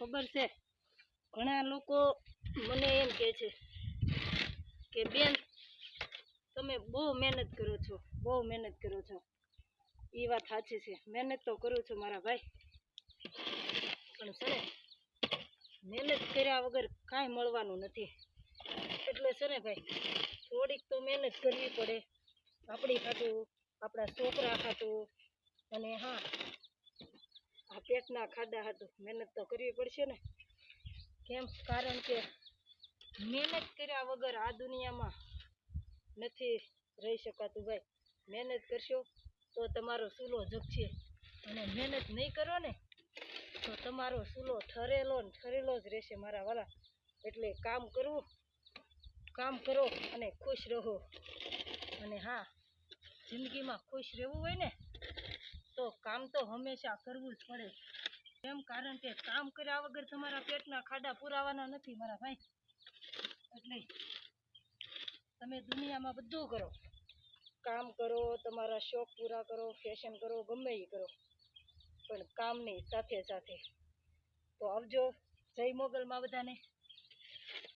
ખબર છે? ઘણા લોકો મને એમ કહે છે કે, બેન, તમે બહુ મહેનત કરો છો, બહુ મહેનત કરો છો. એ વાત સાચી છે. મહેનત તો કરું છું મારા ભાઈ. પણ છે મહેનત કર્યા વગર કાંઈ મળવાનું નથી. એટલે છે ને ભાઈ, થોડીક તો મહેનત કરવી પડે. આપણી ખાતું, આપણા છોકરા ખાતું. અને હા પેટના ખાડા હતું. મહેનત તો કરવી પડશે ને. કેમ? કારણ કે મહેનત કર્યા વગર આ દુનિયામાં નથી રહી શકાતું ભાઈ. મહેનત કરશો તો તમારો ચૂલો જગશે. અને મહેનત નહીં કરો ને તો તમારો ચૂલો ઠરેલો ને ઠરેલો જ રહેશે મારા વાલા. એટલે કામ કરવું, કામ કરો અને ખુશ રહો. અને હા, જિંદગીમાં ખુશ રહેવું હોય ને તો કામ તો હંમેશા કરવું જ પડે. એમ કારણ કે કામ કર્યા વગર તમારા પેટના ખાડા પુરાવાના નથી મારા ભાઈ. એટલે તમે દુનિયામાં બધું કરો. કામ કરો, તમારા શોખ પૂરા કરો ફેશન કરો, ગમે એ કરો. પણ કામની સાથે સાથે. તો આવજો. જય મોગલમાં બધાને.